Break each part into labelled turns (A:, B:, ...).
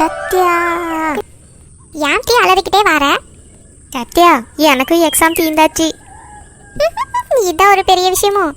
A: சத்யா. ஏன் டீ அலறிக்கிட்டே வர? சத்யா எனக்கும் எக்ஸாம் தீந்தாச்சு. இதான் ஒரு பெரிய விஷயமோ?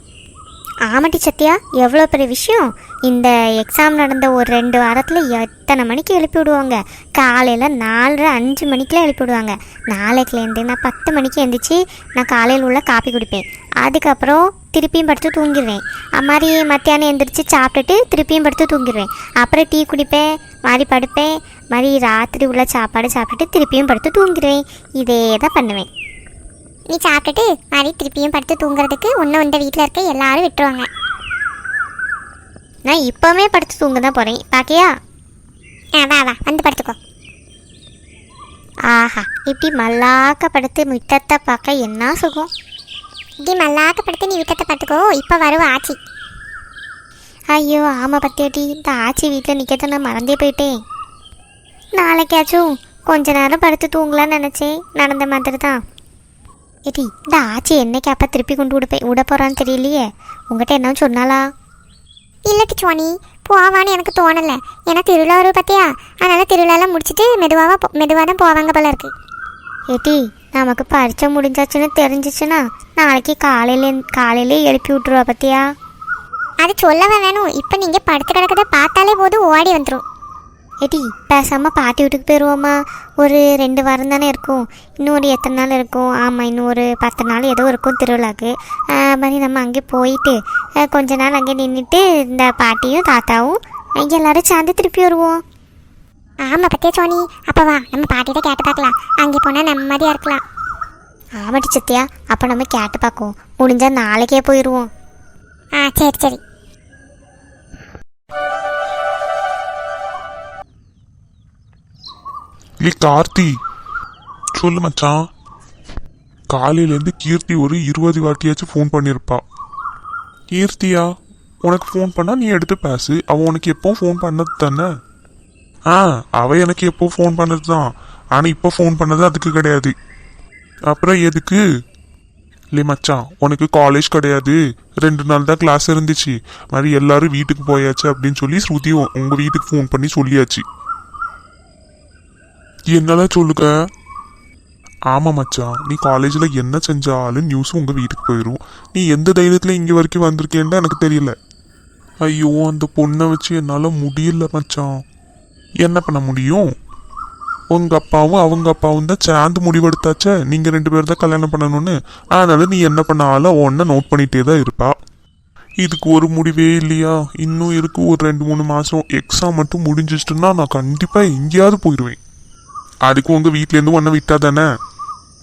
A: ஆமாட்டி சத்யா எவ்வளோ பெரிய விஷயம்? இந்த எக்ஸாம் நடந்த ஒரு ரெண்டு வாரத்தில் எத்தனை மணிக்கு எழுப்பி விடுவாங்க? காலையில் நாலரை அஞ்சு மணிக்கெலாம் எழுப்பி விடுவாங்க. நாளைக்குலேருந்து நான் பத்து மணிக்கு எழுந்திரிச்சு நான் காலையில் உள்ள காப்பி குடிப்பேன். அதுக்கப்புறம் திருப்பியும் படுத்து தூங்கிடுவேன். அது மாதிரி மத்தியானம் எந்திரிச்சு சாப்பிட்டுட்டு திருப்பியும் படுத்து தூங்கிடுவேன். அப்புறம் டீ குடிப்பேன் மாதிரி படுப்பேன். மாதிரி ராத்திரி உள்ள சாப்பாடு சாப்பிட்டுட்டு திருப்பியும் படுத்து தூங்கிடுவேன். இதே தான் பண்ணுவேன். நீ சாப்பிட்டுட்டு மாதிரி திருப்பியும் படுத்து தூங்குறதுக்கு உன்னை உண்ட வீட்டில் இருக்க எல்லாரும் விட்டுருவாங்க. நான் இப்போவே படுத்து தூங்க தான் போகிறேன் பாக்கியா ஆ வா வா வந்து படுத்துக்கோ. ஆஹா இப்படி மல்லாக்க படுத்து முத்தத்தை பார்க்க என்ன சுகம்? இப்படி மல்லாக்க படுத்து நீ விட்டத்தை படுத்துக்கோ இப்போ வருவ ஆச்சி. ஐயோ ஆமாம் பத்தியாட்டி இந்த ஆச்சி வீட்டில் நிற்கிறத நான் மறந்தே போயிட்டேன். நாளைக்காச்சும் கொஞ்ச நேரம் படுத்து தூங்கலாம்னு நினச்சேன். நடந்த மாதிரி தான். ஏடி இந்த ஆச்சி என்னைக்கு அப்பா திருப்பி கொண்டு விட போய் விட போகிறான்னு தெரியலையே. உங்ககிட்ட என்ன சொன்னாலா இல்லட்டி சுவாணி போவான்னு எனக்கு தோணலை. ஏன்னா திருவிழா வரும் பார்த்தியா அதனால் திருவிழாலாம் முடிச்சுட்டு மெதுவாக மெதுவாக தான் போவாங்க போல இருக்கு. ஏடி நமக்கு பரீட்சை முடிஞ்சாச்சுன்னு தெரிஞ்சிச்சுன்னா நாளைக்கு காலையில காலையிலே எழுப்பி விட்ருவா பார்த்தியா அது சொல்லவா வேணும் இப்போ நீங்கள் படுத்து கிடக்கதை பார்த்தாலே போதும் ஓடி வந்துடும் ஏடி பேசாமல் பாட்டி வீட்டுக்கு போயிடுவோமா ஒரு ரெண்டு வாரம் தானே இருக்கும். இன்னும் ஒரு எத்தனை நாள் இருக்கும்? ஆமாம் இன்னும் ஒரு பத்து நாள் ஏதோ இருக்கும் திருவிழாக்கு. மாதிரி நம்ம அங்கே போயிட்டு கொஞ்ச நாள் அங்கே நின்றுட்டு இந்த பாட்டியும் தாத்தாவும் எல்லாரும் சேர்ந்து திருப்பி வருவோம். ஆமாம் பத்தியா சோனி? அப்போ வா நம்ம பாட்டிகிட்ட கேட்டு பார்க்கலாம் அங்கே போனால் நிம்மதியாக இருக்கலாம். ஆமாட்டி சத்தியா அப்போ நம்ம கேட்டு பார்க்குவோம் முடிஞ்சால் நாளைக்கே போயிடுவோம் ஆ சரி சரி.
B: ஏ கார்த்தி. சொல்லு மச்சான். காலையிலேருந்து கீர்த்தி ஒரு இருபது வாட்டியாச்சும் ஃபோன் பண்ணியிருப்பா கீர்த்தியா உனக்கு ஃபோன் பண்ணா நீ எடுத்து பேசு. அவ உனக்கு எப்போ ஃபோன் பண்ணது தானே? ஆ அவ எனக்கு எப்போ ஃபோன் பண்ணது தான் ஆனால் இப்போ ஃபோன் பண்ணது அதுக்கு கிடையாது. அப்புறம் எதுக்கு? இல்லை மச்சான் உனக்கு காலேஜ் கிடையாது. ரெண்டு நாள் தான் கிளாஸ் இருந்துச்சு. மாதிரி எல்லாரும் வீட்டுக்கு போயாச்சு அப்படின்னு சொல்லி ஸ்ருதி உங்கள் வீட்டுக்கு ஃபோன் பண்ணி சொல்லியாச்சு. என்னெல்லாம் சொல்லுங்க ஆமாம் மச்சான் நீ காலேஜில் என்ன செஞ்சாலும் நியூஸும் உங்கள் வீட்டுக்கு போயிடும் நீ எந்த தைரியத்தில் இங்கே வரைக்கும் வந்திருக்கேன்னு எனக்கு தெரியல. ஐயோ அந்த பொண்ணை வச்சு என்னால் முடியல மச்சான். என்ன பண்ண முடியும்? உங்கள் அப்பாவும் அவங்க அப்பாவும் தான் சேர்ந்து முடிவெடுத்தாச்சே. நீங்கள் ரெண்டு பேரும் தான் கல்யாணம் பண்ணணும்னு. அதனால் நீ என்ன பண்ணாலும் ஒன்றை நோட் பண்ணிகிட்டே தான் இருப்பா. இதுக்கு ஒரு முடிவே இல்லையா? இன்னும் இருக்கு ஒரு ரெண்டு மூணு மாதம் எக்ஸாம் மட்டும் முடிஞ்சிச்சிட்டுன்னா நான் கண்டிப்பாக எங்கேயாவது போயிடுவேன் அதுக்கு உங்கள் வீட்டிலேருந்து ஒன்றை விட்டா தானே?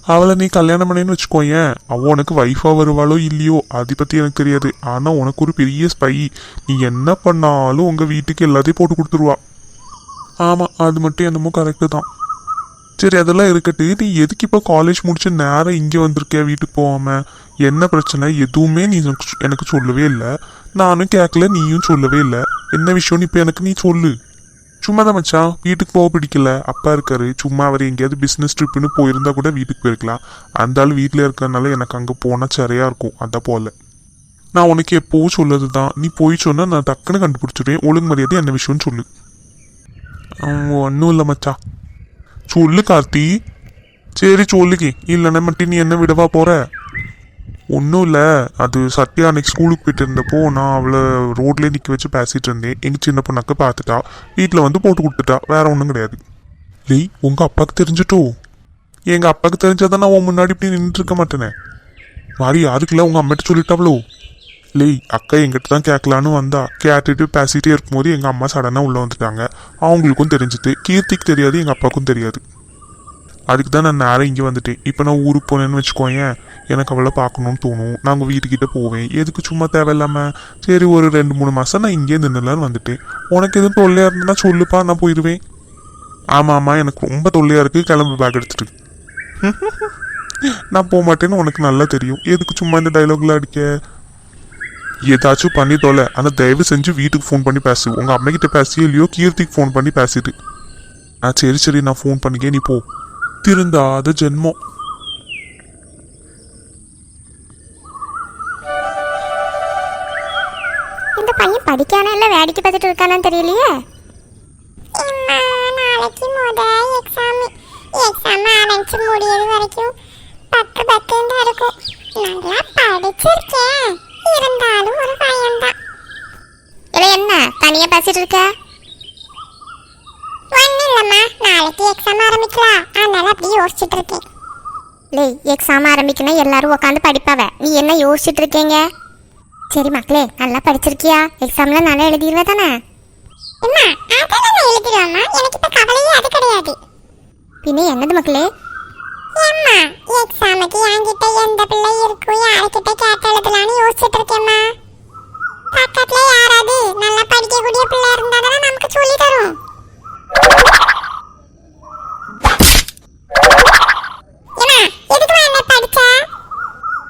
B: அவளை நீ கல்யாணம் பண்ணேன்னு வச்சுக்கோயேன். அவள் உனக்கு ஒய்ஃபாக வருவாளோ இல்லையோ அதை பற்றி எனக்கு தெரியாது. ஆனால் உனக்கு ஒரு பெரிய ஸ்பை நீ என்ன பண்ணாலும் உங்கள் வீட்டுக்கு எல்லாத்தையும் போட்டு கொடுத்துருவா. ஆமாம் அது மட்டும் என்னமோ கரெக்டு தான். சரி அதெல்லாம் இருக்கட்டு. நீ எதுக்கு இப்போ காலேஜ் முடிச்சு நேராக இங்கே வந்திருக்கியா? வீட்டுக்கு போகாமல் என்ன பிரச்சனை? எதுவுமே நீ எனக்கு- சொல்லவே இல்லை. நானும் கேட்கல நீயும் சொல்லவே இல்லை. என்ன விஷயம்னு இப்போ எனக்கு நீ சொல்லு. சும்மா தான் மச்சான். வீட்டுக்கு போக பிடிக்கல. அப்பா இருக்காரு. சும்மா அவர் எங்கேயாவது பிஸ்னஸ் ட்ரிப்புன்னு போயிருந்தா கூட வீட்டுக்கு போயிருக்கலாம். அந்த ஆள் வீட்டில் இருக்கிறனால எனக்கு அங்கே போனால் சரியா இருக்கும். அதான் போல. நான் உனக்கு எப்போவும் சொல்லது தான் நீ போய் சொன்னால் நான் டக்குன்னு கண்டுபிடிச்சிடுவேன் ஒழுங்கு மரியாதை என்ன விஷயம்னு சொல்லு. ஒன்றும் இல்லை மச்சான் சொல்லு கார்த்தி. சரி சொல்லுக்கி. இல்லைன்னா மட்டும் நீ என்ன விடவா போற? ஒன்றும் இல்லை. அது சத்யா அன்னைக்கு ஸ்கூலுக்கு போயிட்டு இருந்தப்போ நான் அவளை ரோட்லேயே நிற்க வச்சு பேசிகிட்டு இருந்தேன். எங்கள் சின்ன பொண்ணாக்க பார்த்துட்டா. வீட்டில் வந்து போட்டு கொடுத்துட்டா. வேற ஒன்றும் கிடையாது. லேய் உங்கள் அப்பாவுக்கு தெரிஞ்சிட்டோ? எங்கள் அப்பாவுக்கு தெரிஞ்சாதான் நான் உன் முன்னாடி இப்படி நின்றுட்டு இருக்க மாட்டேனே? மாதிரி யாருக்குல்ல? உங்கள் அம்மாட்ட சொல்லிட்டாவளோ? லேய் அக்கா எங்கிட்ட தான் கேட்கலான்னு வந்தா. கேட்டுட்டு பேசிகிட்டே இருக்கும்போது எங்கள் அம்மா சடனாக உள்ளே வந்துட்டாங்க. அவங்களுக்கும் தெரிஞ்சுது கீர்த்திக்கு தெரியாது எங்கள் அப்பாவுக்கும் தெரியாது. அதுக்கு தான் நான் நேரம் இங்கே வந்துட்டேன். இப்போ நான் ஊருக்கு போனேன்னு வச்சுக்கோயேன் எனக்கு அவளை பார்க்கணும்னு தோணும். நாங்கள் வீட்டுக்கிட்ட போவேன். எதுக்கு சும்மா தேவையில்லாமல் சரி ஒரு ரெண்டு மூணு மாதம் நான் இங்கே நின்றுலான்னு வந்துட்டேன். உனக்கு எதுவும் தொல்லையாக இருந்ததுன்னா சொல்லுப்பா நான் போயிடுவேன் ஆமாம் ஆமாம் எனக்கு ரொம்ப தொல்லையாக இருக்குது கிளம்பு பேக் எடுத்துட்டு. நான் போக மாட்டேன்னு உனக்கு நல்லா தெரியும். எதுக்கு சும்மா இந்த டைலாக்லாம் அடிக்க? ஏதாச்சும் பண்ணி தொலை. ஆனால் தயவு செஞ்சு வீட்டுக்கு ஃபோன் பண்ணி பேசு. உங்கள் அம்மைக்கிட்ட பேசியோ இல்லையோ கீர்த்திக்கு ஃபோன் பண்ணி பேசிடு ஆ சரி சரி நான் ஃபோன் பண்ணிக்கே நீ போ. திருந்தாத ஜென்மம்.
A: இந்த பையன் படிக்கானா இல்லை வேடிக்கை பார்த்துட்டு இருக்கானான்னு தெரியலையே?
C: நாளைக்கு முத எக்ஸாம் எக்ஸாம் ஆரம்பிச்சு முடியறது வரைக்கும் பக்கு பக்குன்னு இருக்கும் நல்லா படிச்சிருக்கேன். இருந்தாலும் ஒரு பயம்தான்.
D: இல்லை என்ன? தனியா பேசிட்டு இருக்க
C: ஒன்றும் இல்லைம்மா. நாளைக்கு எக்ஸாம் ஆரம்பிக்கலாம் அதனால அப்படியே யோசிச்சுட்டு இருக்கேன்
D: லே எக்ஸாம் ஆரம்பிக்கணும் எல்லாரும் உட்காந்து படிப்பாவ. நீ என்ன யோசிச்சுட்டு இருக்கீங்க சரி மக்களே நல்லா படிச்சிருக்கியா? எக்ஸாம்ல நல்லா எழுதிடுவ தானே?
C: அம்மா அதெல்லாம் நான் எழுதிடுவேம்மா. எனக்கு இப்போ கவலையே அது கிடையாது.
D: பின்ன என்னது மக்களே?
C: ஏம்மா எக்ஸாமுக்கு என்கிட்ட எந்த பிள்ளை இருக்கும்? யாருக்கிட்ட கேட்டு எழுதலாம்னு யோசிச்சுட்டு இருக்கேம்மா பக்கத்துல யாராவது நல்லா படிக்கக்கூடிய பிள்ளை இருந்தா தானே நமக்கு சொல்லி தரும்.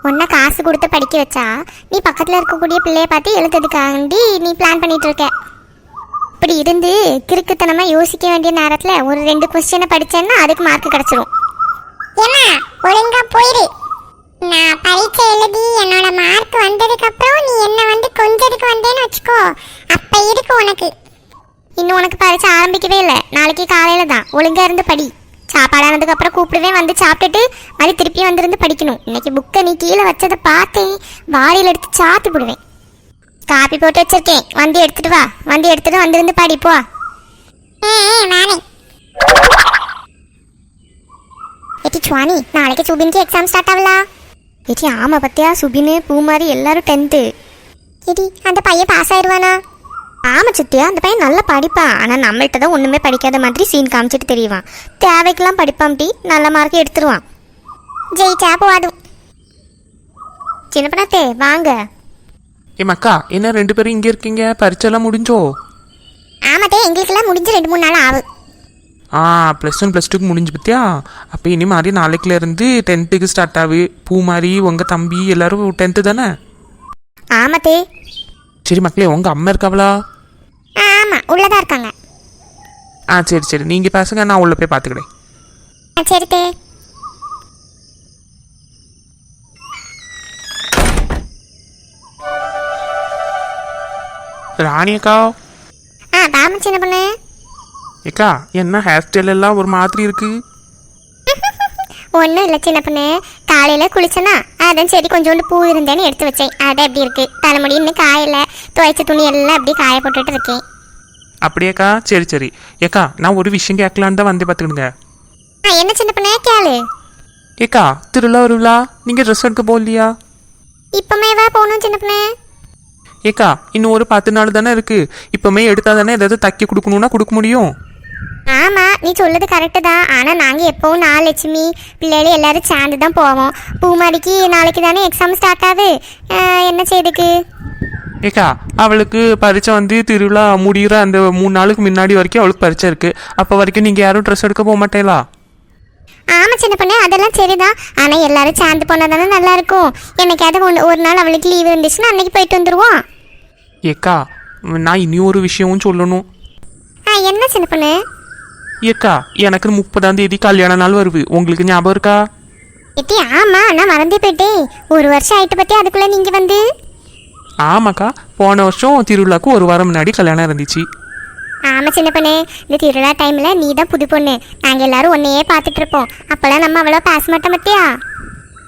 D: உன்னை காசு கொடுத்து படிக்க வச்சா நீ பக்கத்தில் இருக்கக்கூடிய பிள்ளைய பார்த்து எழுதுறதுக்காண்டி நீ பிளான் பண்ணிட்டு இருக்க இப்படி இருந்து கிறுக்குத்தனமா யோசிக்க வேண்டிய நேரத்தில் ஒரு ரெண்டு கொஸ்டினை படிச்சேன்னா அதுக்கு மார்க் கிடைச்சிரும்.
C: ஏம்மா ஒழுங்கா போயிரு. நான் பரீட்சை எழுதி என்னோட மார்க் வந்ததுக்கு அப்புறம் நீ என்ன வந்து கொஞ்சதுக்கு வந்தேன்னு வச்சுக்கோ. அப்ப இருக்கு உனக்கு?
D: இன்னும் உனக்கு பரிச்சை ஆரம்பிக்கவே இல்லை. நாளைக்கு காலையில தான். ஒழுங்கா இருந்து படி. சாப்பாடானதுக்கு அப்புறம் கூப்பிடுவேன். வந்து சாப்பிட்டுட்டு மறுபடி திருப்பி வந்திருந்து படிக்கணும். இன்னைக்கு புக்கை நீ கீழே வச்சதை பார்த்தேன் வாரியில் எடுத்து சாத்து போடுவேன். காப்பி போட்டு வச்சிருக்கேன். வந்து எடுத்துட்டு வா. வந்து எடுத்துட்டு வந்திருந்து படி போ. ஏட்டி சுவானி நாளைக்கு சுபின்க்கு எக்ஸாம் ஸ்டார்ட் ஆகலாம் ஏட்டி ஆமா பத்தியா? சுபின் பூமாரி எல்லாரும் டென்த்து ஏடி அந்த பையன் பாஸ் ஆயிடுவானா? ஆமா சுத்தியா அந்த பையன் நல்லா படிப்பான். ஆனா நம்மள்ட்ட தான் ஒண்ணுமே படிக்காத மாதிரி சீன் காமிச்சிட்டு தெரியவான். தேவைக்கெல்லாம் படிப்பான் டி. நல்ல மார்க் எடுத்துருவான். ஜெயிச்சா போதும். சின்ன பண்ணத்தே வாங்க.
E: ஏ மக்கா என்ன ரெண்டு பேரும் இங்கே இருக்கீங்க? பரீட்சைலாம் முடிஞ்சோ?
D: ஆமாத்தே எங்களுக்கெல்லாம் முடிஞ்சு ரெண்டு மூணு நாள் ஆகும்
E: ஆ ப்ளஸ் ஒன் ப்ளஸ் டூக்கு முடிஞ்சு பத்தியா? அப்போ இனி மாதிரி நாளைக்குல இருந்து டென்த்துக்கு ஸ்டார்ட் ஆகு. பூ மாதிரி உங்கள் தம்பி எல்லாரும் டென்த்து தானே?
D: ஆமாத்தே.
E: சரி மக்களே உங்கள் அம்மா இருக்காவளா?
D: ஆமா உள்ளதா இருக்காங்க.
E: ஆ சரி சரி. நீங்கள் பேசுங்க நான் உள்ள போய் பார்த்துக்கிறேன்
D: ஆ, சரி தே.
E: ராணி அக்கா?
D: ஆ பாம சின்ன பொண்ணு.
E: ஏக்கா என்ன ஹேர் ஸ்டைல் எல்லாம் ஒரு மாதிரி இருக்கு?
D: ஒன்றும் இல்லை சின்ன பொண்ணு. காலையில் குளிச்சேனா அதான் சரி கொஞ்சோண்டு பூ இருந்தேன்னு எடுத்து வச்சேன். அது எப்படி இருக்கு? தலைமுடி இன்னும் காயல. துவைச்ச துணி எல்லாம் அப்படியே காய போட்டுட்டு இருக்கேன்.
E: அப்படியேக்கா? சரி சரி. ஏக்கா நான் ஒரு விஷயம் கேட்கலான்னு தான் வந்து பார்த்துக்கிடுங்க.
D: ஆ என்ன சின்ன பொண்ணு? கேளு.
E: ஏக்கா திருவிழா வருவிழா? நீங்கள் ட்ரெஸ் எடுக்க போகலையா?
D: இப்போமே வா போகணும் சின்ன பொண்ணு.
E: ஏக்கா இன்னும் ஒரு பத்து நாள் தானே இருக்கு. இப்போமே எடுத்தா தானே ஏதாவது தைக்க கொடுக்கணும்னா கொடுக்க முடியும்.
D: ஆமாம் நீ சொல்லுது கரெக்டு தான். ஆனால் நாங்கள் எப்போவும் நாலு லட்சுமி பிள்ளைகள் எல்லாரும் சேர்ந்து தான் போவோம். பூமாரிக்கு நாளைக்கு தானே எக்ஸாம் ஸ்டார்ட் ஆகுது. என்ன செய்யுதுக்கு
E: ஏக்கா அவளுக்கு பரீட்சை வந்து திருவிழா முடிகிற அந்த மூணு நாளுக்கு முன்னாடி வரைக்கும் அவளுக்கு பரீட்சை இருக்கு. அப்போ வரைக்கும் நீங்கள் யாரும் ட்ரெஸ் எடுக்க போக மாட்டேங்களா?
D: ஆமாம் சின்ன பொண்ணு அதெல்லாம் சரிதான். ஆனால் எல்லாரும் சேர்ந்து போனால் தானே நல்லா இருக்கும். என்னைக்காவது ஒன்று ஒரு நாள் அவளுக்கு லீவு இருந்துச்சுன்னா அன்னைக்கு போயிட்டு வந்துடுவோம்
E: ஏக்கா நான் இனி ஒரு விஷயமும் சொல்லணும்.
D: ஆ என்ன சின்ன பொண்ணு?
E: ஏக்கா எனக்கு முப்பதாம் தேதி கல்யாண நாள் வருது. உங்களுக்கு ஞாபகம் இருக்கா?
D: எட்டி ஆமா நான் மறந்தே போயிட்டேன். ஒரு வருஷம் ஆயிட்டு பத்தி அதுக்குள்ள நீங்க வந்து?
E: ஆமாக்கா போன வருஷம் திருவிழாக்கு ஒரு வாரம் முன்னாடி கல்யாணம் இருந்துச்சு
D: ஆமா சின்ன பொண்ணு. இந்த திருவிழா டைம்ல நீ தான் புது பொண்ணு. நாங்க எல்லாரும் ஒன்னையே பார்த்துட்டு இருப்போம். அப்பெல்லாம் நம்ம அவ்வளோ பேச மாட்டோம் பத்தியா?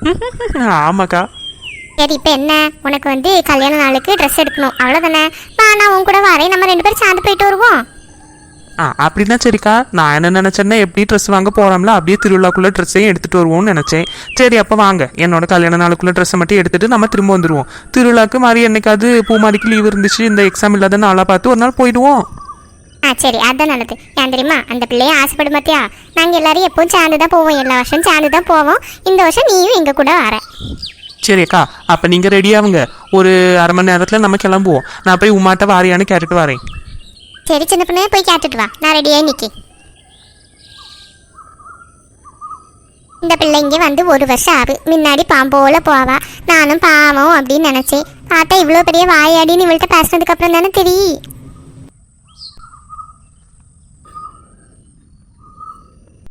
E: ஆமாக்கா.
D: சரி இப்போ என்ன? உனக்கு வந்து கல்யாண நாளுக்கு ட்ரெஸ் எடுக்கணும். அவ்வளோதானே நான் உன் கூட வரேன். நம்ம ரெண்டு பேரும் சேர்ந்து போயிட்டு வருவோம்.
E: ஆ அப்படின்னா சரிக்கா நான் என்ன நினச்சேன்னா எப்படி ட்ரெஸ் வாங்க போகிறோம்ல அப்படியே திருவிழாக்குள்ளே ட்ரெஸ்ஸையும் எடுத்துகிட்டு வருவோம்னு நினச்சேன். சரி அப்போ வாங்க. என்னோட கல்யாண நாளுக்குள்ளே ட்ரெஸ்ஸை மட்டும் எடுத்துகிட்டு நம்ம திரும்ப வந்துடுவோம் திருவிழாக்கு மாதிரி என்னைக்காவது பூமாரிக்கு லீவ் இருந்துச்சு இந்த எக்ஸாம் இல்லாத நாளாக பார்த்து ஒரு நாள் போயிடுவோம்.
D: ஆ சரி அதான் நல்லது. ஏன் தெரியுமா? அந்த பிள்ளைய ஆசைப்படும் பார்த்தியா நாங்கள் எல்லாரும் எப்பவும் சேர்ந்து தான் போவோம். எல்லா வருஷம் சேர்ந்து தான் போவோம். இந்த வருஷம் நீயும் எங்கள் கூட வர.
E: சரி அக்கா அப்போ நீங்கள் ரெடியாகுங்க ஒரு அரை மணி நேரத்தில் நம்ம கிளம்புவோம். நான் போய் உமாட்ட வாரியான்னு கேட்டுட்டு வரேன்.
D: சரி சின்ன பொண்ணு போய் கேட்டுட்டு வா. நான் ரெடியாக நிற்கி இந்த பிள்ளைங்க வந்து ஒரு வருஷம் ஆகு முன்னாடி பாம்போல போவா. நானும் பாவம் அப்படின்னு நினச்சேன். பார்த்தா இவ்வளோ பெரிய வாயாடின்னு இவள்கிட்ட பேசினதுக்கப்புறம் தானே தெரியும்.